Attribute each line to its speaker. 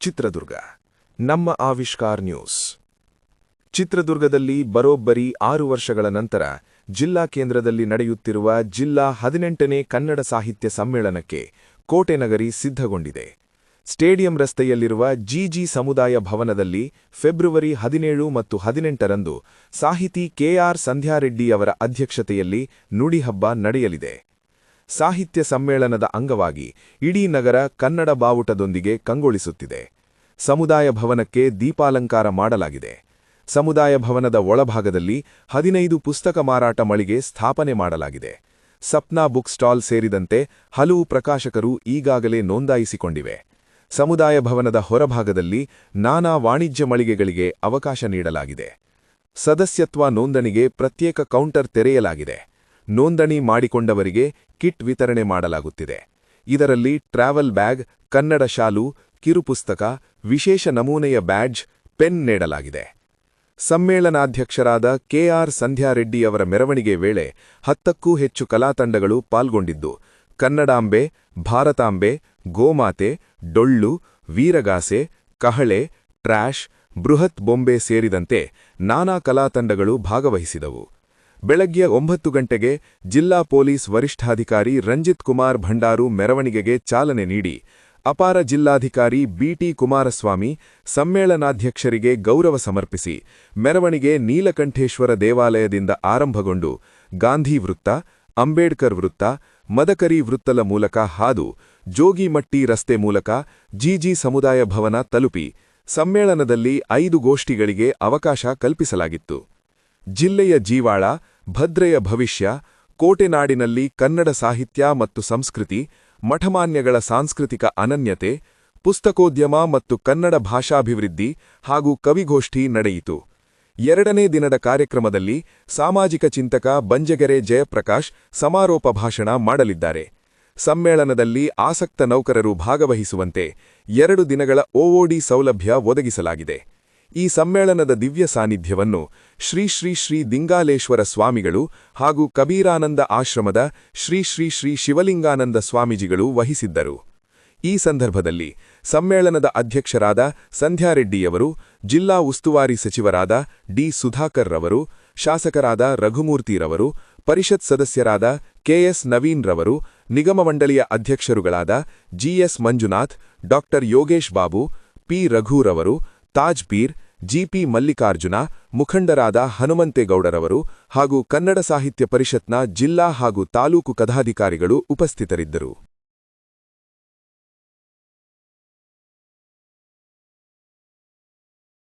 Speaker 1: ಚಿತ್ರದುರ್ಗ, ನಮ್ಮ ಆವಿಷ್ಕಾರ್ ನ್ಯೂಸ್. ಚಿತ್ರದುರ್ಗದಲ್ಲಿ ಬರೋಬ್ಬರಿ ಆರು ವರ್ಷಗಳ ನಂತರ ಜಿಲ್ಲಾ ಕೇಂದ್ರದಲ್ಲಿ ನಡೆಯುತ್ತಿರುವ ಜಿಲ್ಲಾ ಹದಿನೆಂಟನೇ ಕನ್ನಡ ಸಾಹಿತ್ಯ ಸಮ್ಮೇಳನಕ್ಕೆ ಕೋಟೆನಗರಿ ಸಿದ್ಧಗೊಂಡಿದೆ. ಸ್ಟೇಡಿಯಂ ರಸ್ತೆಯಲ್ಲಿರುವ ಜಿಜಿ ಸಮುದಾಯ ಭವನದಲ್ಲಿ ಫೆಬ್ರವರಿ ಹದಿನೇಳು ಮತ್ತು ಹದಿನೆಂಟರಂದು ಸಾಹಿತಿ ಕೆಆರ್ ಸಂಧ್ಯಾರೆಡ್ಡಿಯವರ ಅಧ್ಯಕ್ಷತೆಯಲ್ಲಿ ನುಡಿಹಬ್ಬ ನಡೆಯಲಿದೆ. ಸಾಹಿತ್ಯ ಸಮ್ಮೇಳನದ ಅಂಗವಾಗಿ ಇಡೀ ನಗರ ಕನ್ನಡ ಬಾವುಟದೊಂದಿಗೆ ಕಂಗೊಳಿಸುತ್ತಿದೆ. ಸಮುದಾಯ ಭವನಕ್ಕೆ ದೀಪಾಲಂಕಾರ ಮಾಡಲಾಗಿದೆ. ಸಮುದಾಯ ಭವನದ ಒಳಭಾಗದಲ್ಲಿ ಹದಿನೈದು ಪುಸ್ತಕ ಮಾರಾಟ ಮಳಿಗೆ ಸ್ಥಾಪನೆ ಮಾಡಲಾಗಿದೆ. ಸಪ್ನಾ ಬುಕ್ ಸ್ಟಾಲ್ ಸೇರಿದಂತೆ ಹಲವು ಪ್ರಕಾಶಕರು ಈಗಾಗಲೇ ನೋಂದಾಯಿಸಿಕೊಂಡಿವೆ. ಸಮುದಾಯ ಭವನದ ಹೊರಭಾಗದಲ್ಲಿ ನಾನಾ ವಾಣಿಜ್ಯ ಮಳಿಗೆಗಳಿಗೆ ಅವಕಾಶ ನೀಡಲಾಗಿದೆ. ಸದಸ್ಯತ್ವ ನೋಂದಣಿಗೆ ಪ್ರತ್ಯೇಕ ಕೌಂಟರ್ ತೆರೆಯಲಾಗಿದೆ. ನೋಂದಣಿ ಮಾಡಿಕೊಂಡವರಿಗೆ ಕಿಟ್ ವಿತರಣೆ ಮಾಡಲಾಗುತ್ತಿದೆ. ಇದರಲ್ಲಿ ಟ್ರಾವೆಲ್ ಬ್ಯಾಗ್, ಕನ್ನಡ ಶಾಲು, ಕಿರುಪುಸ್ತಕ, ವಿಶೇಷ ನಮೂನೆಯ ಬ್ಯಾಡ್ಜ್, ಪೆನ್ ನೀಡಲಾಗಿದೆ. ಸಮ್ಮೇಳನಾಧ್ಯಕ್ಷರಾದ ಕೆಆರ್ ಸಂಧ್ಯಾರೆಡ್ಡಿಯವರ ಮೆರವಣಿಗೆ ವೇಳೆ ಹತ್ತಕ್ಕೂ ಹೆಚ್ಚು ಕಲಾತಂಡಗಳು ಪಾಲ್ಗೊಂಡಿದ್ದು, ಕನ್ನಡಾಂಬೆ, ಭಾರತಾಂಬೆ, ಗೋಮಾತೆ, ಡೊಳ್ಳು, ವೀರಗಾಸೆ, ಕಹಳೆ ಟ್ರ್ಯಾಶ್ ಬೃಹತ್ ಬೊಂಬೆ ಸೇರಿದಂತೆ ನಾನಾ ಕಲಾತಂಡಗಳು ಭಾಗವಹಿಸಿದವು. ಬೆಳಗ್ಗೆ ಒಂಬತ್ತು ಗಂಟೆಗೆ ಜಿಲ್ಲಾ ಪೊಲೀಸ್ ವರಿಷ್ಠಾಧಿಕಾರಿ ರಂಜಿತ್ ಕುಮಾರ್ ಭಂಡಾರು ಮೆರವಣಿಗೆಗೆ ಚಾಲನೆ ನೀಡಿ, ಅಪಾರ ಜಿಲ್ಲಾಧಿಕಾರಿ ಬಿಟಿ ಕುಮಾರಸ್ವಾಮಿ ಸಮ್ಮೇಳನಾಧ್ಯಕ್ಷರಿಗೆ ಗೌರವ ಸಮರ್ಪಿಸಿ, ಮೆರವಣಿಗೆ ನೀಲಕಂಠೇಶ್ವರ ದೇವಾಲಯದಿಂದ ಆರಂಭಗೊಂಡು ಗಾಂಧಿ ವೃತ್ತ, ಅಂಬೇಡ್ಕರ್ ವೃತ್ತ, ಮದಕರಿ ವೃತ್ತಲ ಮೂಲಕ ಹಾದು ಜೋಗಿಮಟ್ಟಿ ರಸ್ತೆ ಮೂಲಕ ಜಿಜಿ ಸಮುದಾಯ ಭವನ ತಲುಪಿ, ಸಮ್ಮೇಳನದಲ್ಲಿ ಐದು ಗೋಷ್ಠಿಗಳಿಗೆ ಅವಕಾಶ ಕಲ್ಪಿಸಲಾಗಿತ್ತು. ಜಿಲ್ಲೆಯ ಜೀವಾಳ, ಭದ್ರೆಯ ಭವಿಷ್ಯ, ಕೋಟೆನಾಡಿನಲ್ಲಿ ಕನ್ನಡ ಸಾಹಿತ್ಯ ಮತ್ತು ಸಂಸ್ಕೃತಿ, ಮಠಮಾನ್ಯಗಳ ಸಾಂಸ್ಕೃತಿಕ ಅನನ್ಯತೆ, ಪುಸ್ತಕೋದ್ಯಮ ಮತ್ತು ಕನ್ನಡ ಭಾಷಾಭಿವೃದ್ಧಿ ಹಾಗೂ ಕವಿಗೋಷ್ಠಿ ನಡೆಯಿತು. ಎರಡನೇ ದಿನದ ಕಾರ್ಯಕ್ರಮದಲ್ಲಿ ಸಾಮಾಜಿಕ ಚಿಂತಕ ಬಂಜಗೆರೆ ಜಯಪ್ರಕಾಶ್ ಸಮಾರೋಪ ಭಾಷಣ ಮಾಡಲಿದ್ದಾರೆ. ಸಮ್ಮೇಳನದಲ್ಲಿ ಆಸಕ್ತ ನೌಕರರು ಭಾಗವಹಿಸುವಂತೆ ಎರಡು ದಿನಗಳ ಒಒಡಿ ಸೌಲಭ್ಯ ಒದಗಿಸಲಾಗಿದೆ. ಈ ಸಮ್ಮೇಳನದ ದಿವ್ಯ ಸಾನ್ನಿಧ್ಯವನ್ನು ಶ್ರೀ ಶ್ರೀ ಶ್ರೀ ದಿಂಗಾಲೇಶ್ವರ ಸ್ವಾಮಿಗಳು ಹಾಗೂ ಕಬೀರಾನಂದ ಆಶ್ರಮದ ಶ್ರೀ ಶ್ರೀ ಶ್ರೀ ಶಿವಲಿಂಗಾನಂದ ಸ್ವಾಮೀಜಿಗಳು ವಹಿಸಿದ್ದರು. ಈ ಸಂದರ್ಭದಲ್ಲಿ ಸಮ್ಮೇಳನದ ಅಧ್ಯಕ್ಷರಾದ ಸಂಧ್ಯಾರೆಡ್ಡಿಯವರು, ಜಿಲ್ಲಾ ಉಸ್ತುವಾರಿ ಸಚಿವರಾದ ಡಿ ಸುಧಾಕರ್ ರವರು, ಶಾಸಕರಾದ ರಘುಮೂರ್ತಿರವರು, ಪರಿಷತ್ ಸದಸ್ಯರಾದ ಕೆಎಸ್ ನವೀನ್ ರವರು, ನಿಗಮ ಮಂಡಳಿಯ ಅಧ್ಯಕ್ಷರುಗಳಾದ ಜಿಎಸ್ ಮಂಜುನಾಥ್ ಡಾ ಯೋಗೇಶ್ ಬಾಬು, ಪಿ ರಘೂರವರು ತಾಜ್ ಪೀರ್ ಜಿಪಿ ಮಲ್ಲಿಕಾರ್ಜುನ, ಮುಖಂಡರಾದ ಹನುಮಂತೇಗೌಡರವರು ಹಾಗೂ ಕನ್ನಡ ಸಾಹಿತ್ಯ ಪರಿಷತ್ನ ಜಿಲ್ಲಾ ಹಾಗೂ ತಾಲೂಕು ಕಥಾಧಿಕಾರಿಗಳು ಉಪಸ್ಥಿತರಿದ್ದರು.